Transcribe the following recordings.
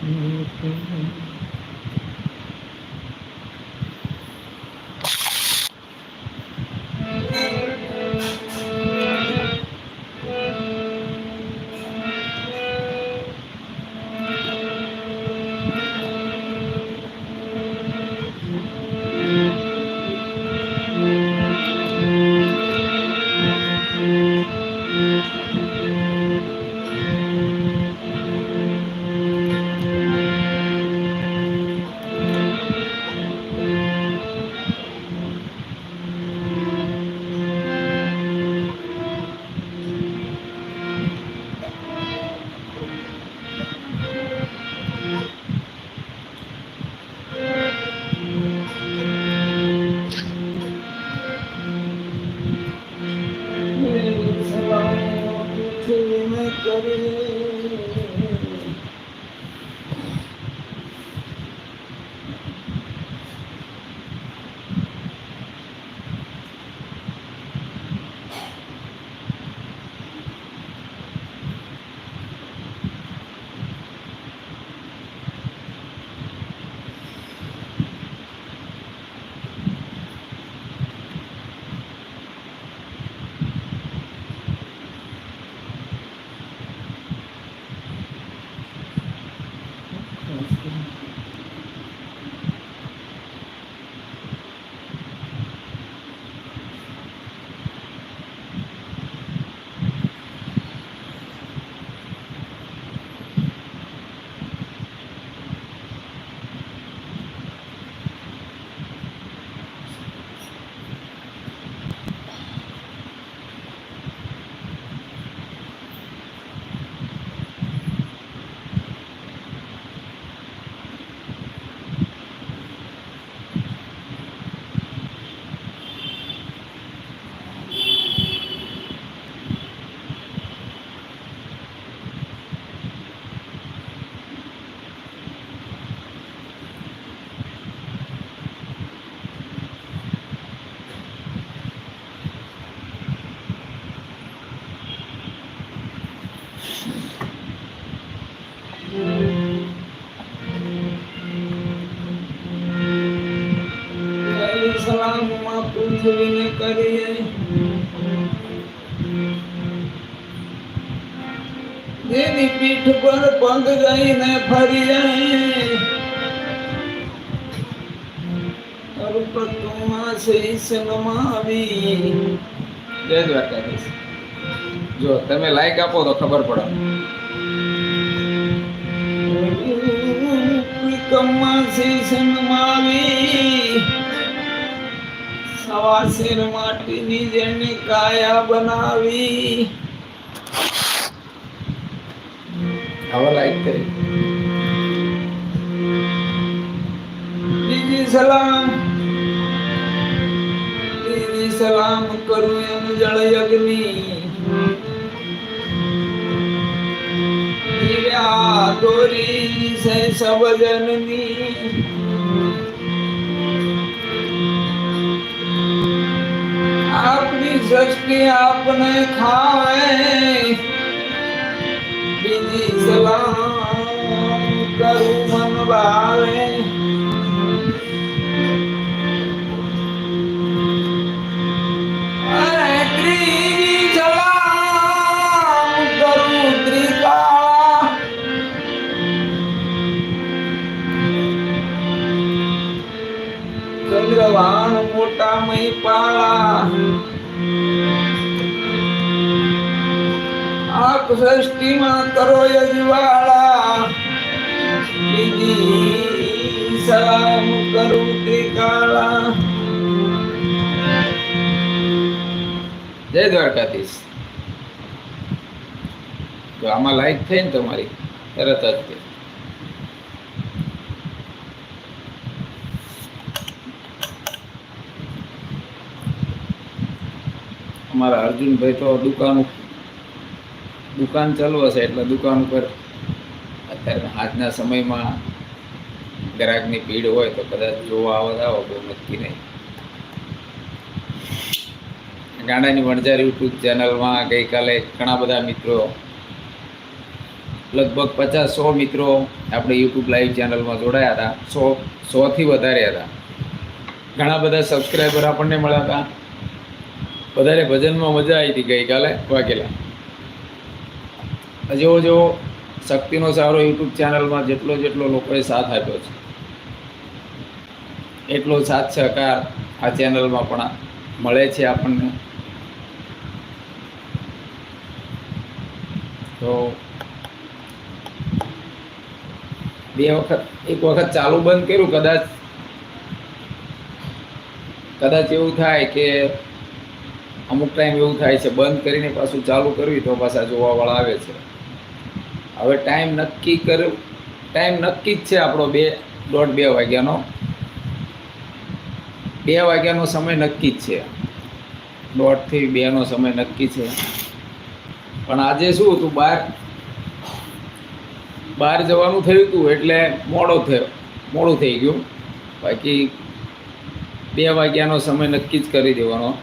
Mm-hmm. પૃથ્વીને કરીએ. દેવી પીઠ પર પગ ગઈને ફરીએ. અરુપતુમાં શીશ નમાવી જય દ્વારકાધીશ. જો તમે લાઈક આપો તો ખબર પડે. કમમાં શીશ નમાવી સવા શેર માટીની જેની કાયા બનાવી. હવે લાઈક કરી. બીજી સલામ. બીજી સલામ કરું એમ જળ યજ્ઞ. હીરા દોરી આપની સૃષ્ટિ આપને ખાવે બીજી સલામ કરું મન ભાવે આપ સૃષ્ટિમાં કરો યજવાળા બીજી સલામ કરું ત્રિકાળા જય દ્વારકાધીશ તો આમાં લાઈક થઈ ને તમારી, તરત જ તે. અમારા અર્જુનભાઈ તો દુકાન દુકાન ચાલુ હશે એટલે દુકાન ઉપર અત્યારે આજના સમયમાં ગ્રાહકની ભીડ હોય તો કદાચ જોવા આવત આવો બહુ નક્કી નહીં. ગાંડાની વણઝાર યુટ્યુબ ચેનલમાં ગઈકાલે ઘણા બધા મિત્રો, લગભગ પચાસ સો મિત્રો આપણે યુટ્યુબ લાઈવ ચેનલમાં જોડાયા હતા, સો, સોથી વધારે હતા. ઘણા બધા સબસ્ક્રાઈબર આપણને મળ્યા હતા. વધારે ભજનમાં મજા આવી હતી ગઈકાલે વાઘેલા જેવો જેવો શક્તિનો સારો યુટ્યુબ ચેનલમાં જેટલો જેટલો લોકોએ સાથ આપ્યો છે, એટલો સાથ સહકાર આ ચેનલમાં પણ મળે છે આપણને. તો બે વખત, એક વખત ચાલુ બંધ કર્યું, કદાચ કદાચ એવું થાય કે અમુક ટાઈમ એવું થાય છે, બંધ કરીને પાછું ચાલુ કરવી તો પાછા જોવાવાળા આવે છે. હવે ટાઈમ નક્કી કર ટાઈમ નક્કી જ છે આપણો બે દોઢ બે વાગ્યાનો. બે વાગ્યાનો સમય નક્કી જ છે. દોઢથી બેનો સમય નક્કી છે. પણ આજે શું હતું? બહાર બહાર જવાનું થયું હતું એટલે મોડો થયો. મોડું થઈ ગયું. બાકી બે વાગ્યાનો સમય નક્કી જ કરી દેવાનો.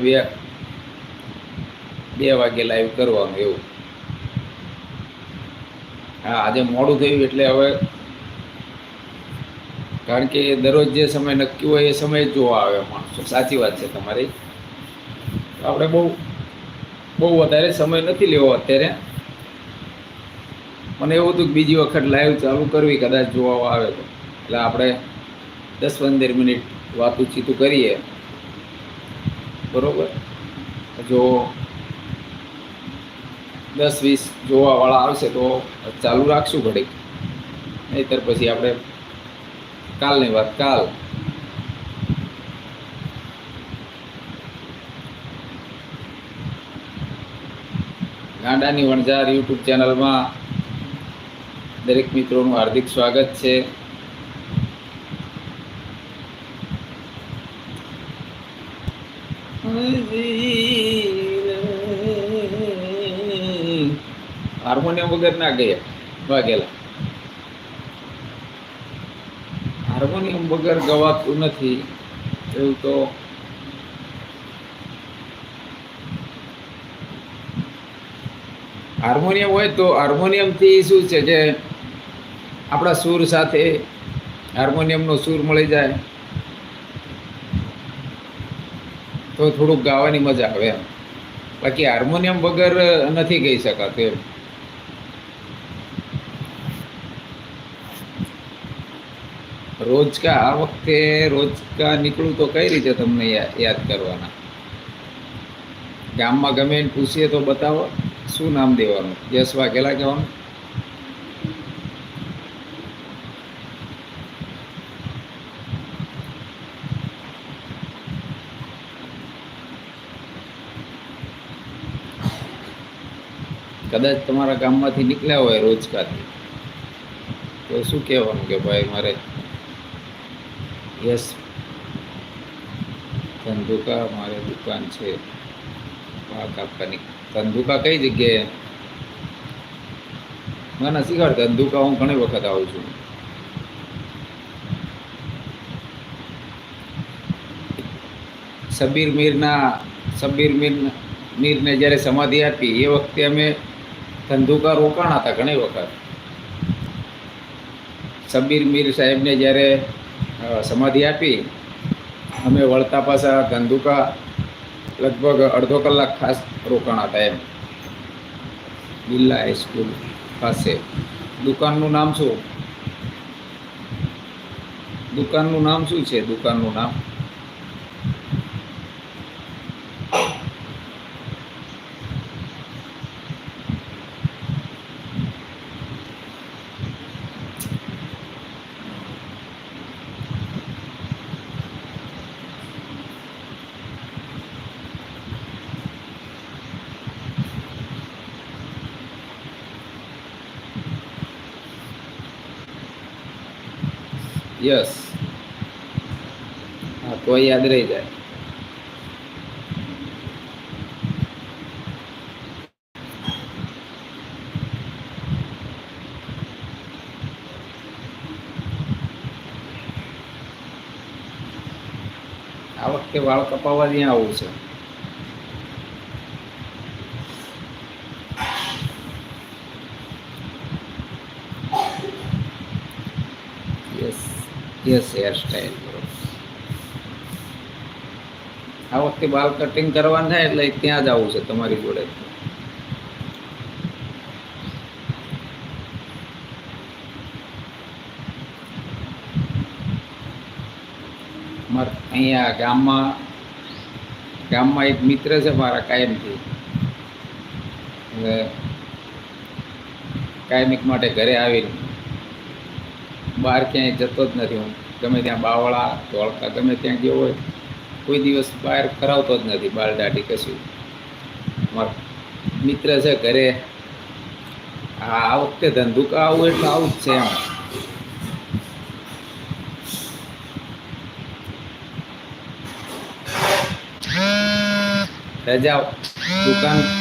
બે બે વાગે લાઈવ કરવાનું એવું. હા, આજે મોડું થયું એટલે હવે કારણ કે દરરોજ જે સમય નક્કી હોય એ સમય જ જોવા આવે માણસો. સાચી વાત છે તમારી. આપણે બહુ બહુ વધારે સમય નથી લેવો અત્યારે. મને એવું હતું કે બીજી વખત લાઈવ ચાલુ કરવી, કદાચ જોવા આવે તો. એટલે આપણે દસ પંદર મિનિટ વાતું ચીતું કરીએ. બરોબર? જો દસ વીસ જોવાવાળા આવશે તો ચાલુ રાખશું ઘડીક. નહીતર પછી આપણે કાલની વાત, કાલ. ગાંડાની વણઝાર યુટ્યુબ ચેનલમાં દરેક મિત્રોનું હાર્દિક સ્વાગત છે. હાર્મોનિયમ વગર ના ગયા. વાગેલા. હાર્મોનિયમ વગર ગવાતું નથી. એવું તો હાર્મોનિયમ હોય તો હાર્મોનિયમથી શું છે કે આપણા સૂર સાથે હાર્મોનિયમનો સૂર મળી જાય. તો થોડુંક ગાવાની મજા આવે એમ. બાકી હાર્મોનિયમ વગર નથી ગઈ શકાતું એમ. રોજકા આ વખતે રોજકા નીકળું તો કઈ રીતે તમને યાદ કરવાના? ગામમાં ગમે એને પૂછીએ તો બતાવો. શું નામ દેવાનું? યશ વાઘેલા કહેવાનું? કદાચ તમારા ગામમાંથી નીકળ્યા હોય રોજગારથી તો શું કહેવાનું કે ભાઈ મારે યસ. ધંધુકા મારે દુકાન છે. વાઘ આપવાની. ધંધુકા કઈ જગ્યાએ? ના ના, શીખવાડ. ધંધુકા હું ઘણી વખત આવું છું. સબીર મીરના, સબીર મીર, મીરને જ્યારે સમાધિ આપી, એ વખતે અમે ધંધુકા રોકાણા હતા ઘણી વખત. સબીર મીર સાહેબને જ્યારે સમાધિ આપી અમે વળતા પાછા ધંધુકા લગભગ અડધો કલાક ખાસ રોકાણ હતા એમ. બિરલા હાઈસ્કૂલ પાસે. દુકાનનું નામ શું? દુકાનનું નામ શું છે? દુકાનનું નામ? યસ. હા તો યાદ રહી જાય. આ વખતે વાળ કપાવવા ત્યાં આવું છે યસ યસ હેર સ્ટાઈલ આ વખતે બાલ કટિંગ કરવાનું થાય એટલે ત્યાં જ આવવું છે તમારી જોડે. અહીંયા ગામમાં ગામમાં એક મિત્ર છે મારા કાયમથી. કાયમિક માટે ઘરે આવીને બહાર ક્યાંય જતો જ નથી હું. ગમે ત્યાં બાવળા, ધોળકા, ગમે ત્યાં ગયો હોય, કોઈ દિવસ બહાર કરાવતો જ નથી, બાળ દાઢી કશું. મારો મિત્ર છે ઘરે, આ વખતે ધંધુકા આવું એટલે આવું જ છે એમ. રજા દુકાન